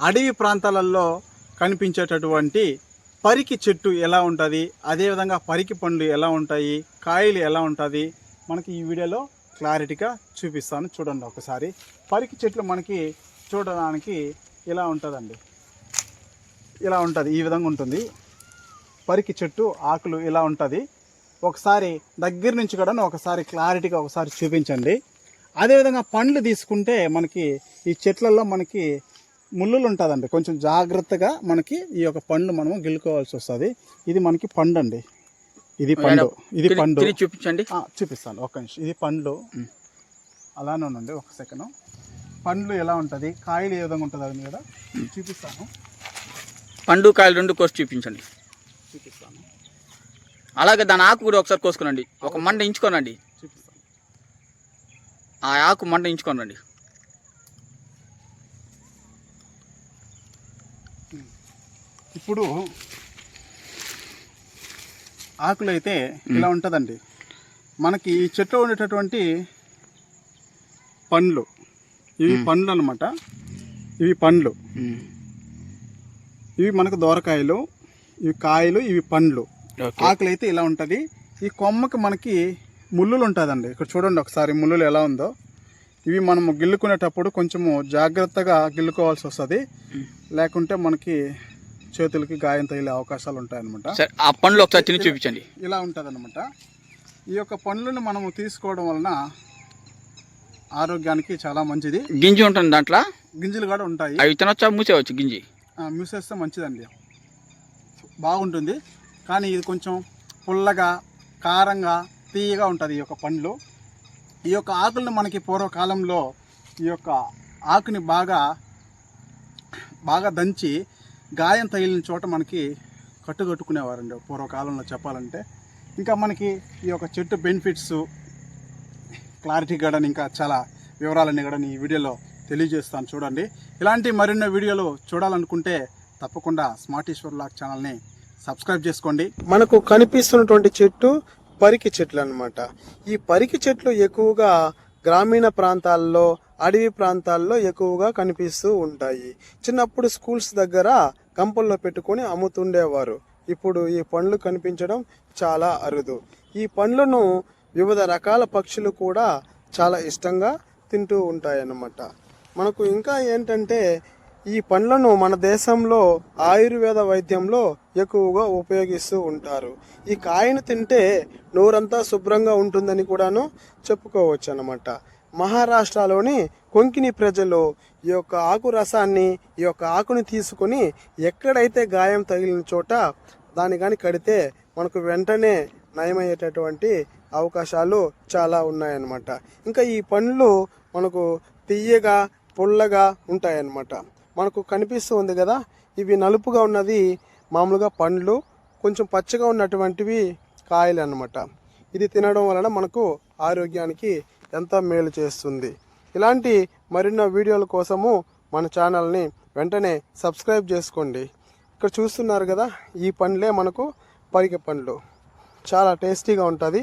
అడవి ప్రాంతాలలో కనిపించేటటువంటి పరికి చెట్టు ఎలా ఉంటుంది అదేవిధంగా పరికి పండ్లు ఎలా ఉంటాయి కాయలు ఎలా ఉంటుంది మనకి ఈ వీడియోలో క్లారిటీగా చూపిస్తాను. చూడండి ఒకసారి. పరికి చెట్లు మనకి చూడడానికి ఇలా ఉంటుందండి? ఇలా ఉంటుంది? ఈ విధంగా ఉంటుంది. పరికి చెట్టు ఆకులు ఇలా ఉంటుంది. ఒకసారి దగ్గర నుంచి కూడా ఒకసారి క్లారిటీగా ఒకసారి చూపించండి. అదేవిధంగా పండ్లు తీసుకుంటే మనకి ఈ చెట్లలో మనకి ముళ్ళులు ఉంటుందండి కొంచెం జాగ్రత్తగా మనకి ఈ యొక్క పండు మనము గిల్లుకోవాల్సి వస్తుంది. ఇది మనకి పండు అండి ఇది పండు. ఇది పండు. చూపించండి. చూపిస్తాను. ఒక్క నిమిషం. ఇది పండ్లు. అలానే ఉండండి. ఒక సెకండ్. పండ్లు ఎలా ఉంటుంది? కాయలు ఏ విధంగా ఉంటుంది అది కదా చూపిస్తాను. పండు కాయలు రెండు కోసి చూపించండి. చూపిస్తాను. అలాగే దాని ఆకు కూడా ఒకసారి కోసుకునండి ఒక మంట ఇంచుకోనండి. చూపిస్తాను ఆ ఆకు మంట ఇంచుకోనండి. ఇప్పుడు ఆకులు అయితే ఇలా ఉంటుందండి. మనకి ఈ చెట్లో ఉండేటటువంటి పండ్లు. ఇవి పండ్లు అనమాట ఇవి పండ్లు. ఇవి మనకు దోరకాయలు ఇవి కాయలు ఇవి పండ్లు. ఆకులు అయితే ఇలా ఉంటుంది. ఈ కొమ్మకి మనకి ముళ్ళులు ఉంటుందండి. ఇక్కడ చూడండి ఒకసారి ముళ్ళులు ఎలా ఉందో. ఇవి మనము గిల్లుకునేటప్పుడు కొంచెము జాగ్రత్తగా గిల్లుకోవాల్సి వస్తుంది. లేకుంటే మనకి చేతులకి గాయం తగిలే అవకాశాలు ఉంటాయన్నమాట. సరే ఆ పండ్లు ఒకసారి తిని చూపించండి. ఇలా ఉంటుంది ఈ యొక్క పండ్లను మనము తీసుకోవడం వలన ఆరోగ్యానికి చాలా మంచిది. గింజి ఉంటుంది దాంట్లో? గింజలు కూడా ఉంటాయి. అవి తినొచ్చా మూసేవచ్చు గింజి? మూసేస్తే మంచిదండి. బాగుంటుంది. కానీ ఇది కొంచెం పుల్లగా కారంగా తీయగా ఉంటుంది ఈ యొక్క పండ్లు. ఈ యొక్క ఆకులను మనకి పూర్వకాలంలో ఈ యొక్క ఆకుని బాగా బాగా దంచి గాయం తగిలిన చోట మనకి కట్టుకట్టుకునేవారండి. పూర్వకాలంలో చెప్పాలంటే ఇంకా మనకి ఈ యొక్క చెట్టు బెనిఫిట్స్ క్లారిటీ కూడా ఇంకా చాలా వివరాలన్నీ కూడా ఈ వీడియోలో తెలియజేస్తాను చూడండి. ఇలాంటి మరిన్నో వీడియోలు చూడాలనుకుంటే తప్పకుండా స్మార్ట్ ఈశ్వర్ లాక్ ఛానల్ని సబ్స్క్రైబ్ చేసుకోండి. మనకు కనిపిస్తున్నటువంటి చెట్టు పరికి చెట్లు అన్నమాట ఈ పరికి చెట్లు ఎక్కువగా గ్రామీణ ప్రాంతాల్లో అడవి ప్రాంతాల్లో ఎక్కువగా కనిపిస్తూ ఉంటాయి. చిన్నప్పుడు స్కూల్స్ దగ్గర కంపల్లో పెట్టుకొని అమ్ముతుండేవారు. ఇప్పుడు ఈ పండ్లు కనిపించడం చాలా అరుదు. ఈ పండ్లను వివిధ రకాల పక్షులు కూడా చాలా ఇష్టంగా తింటూ ఉంటాయన్నమాట. మనకు ఇంకా ఏంటంటే ఈ పండ్లను మన దేశంలో ఆయుర్వేద వైద్యంలో ఎక్కువగా ఉపయోగిస్తూ ఉంటారు. ఈ కాయను తింటే నోరంతా శుభ్రంగా ఉంటుందని కూడాను చెప్పుకోవచ్చు అన్నమాట మహారాష్ట్రలోని కొంకిని ప్రజలు ఈ యొక్క ఆకు రసాన్ని ఈ యొక్క ఆకుని తీసుకొని ఎక్కడైతే గాయం తగిలిన చోట దాని కానీ కడితే మనకు వెంటనే నయమయ్యేటటువంటి అవకాశాలు చాలా ఉన్నాయన్నమాట. ఇంకా ఈ పండ్లు మనకు తీయగా పుల్లగా ఉంటాయన్నమాట. మనకు కనిపిస్తూ ఉంది కదా ఇవి నలుపుగా ఉన్నది మామూలుగా పండ్లు కొంచెం పచ్చగా ఉన్నటువంటివి కాయలు అన్నమాట ఇది తినడం వలన మనకు ఆరోగ్యానికి ఎంతో మేలు చేస్తుంది. ఇలాంటి మరిన్నో వీడియోల కోసము మన ఛానల్ని వెంటనే సబ్స్క్రైబ్ చేసుకోండి. ఇక్కడ చూస్తున్నారు కదా ఈ పండ్లే మనకు పరిగె పండ్లు. చాలా టేస్టీగా ఉంటుంది.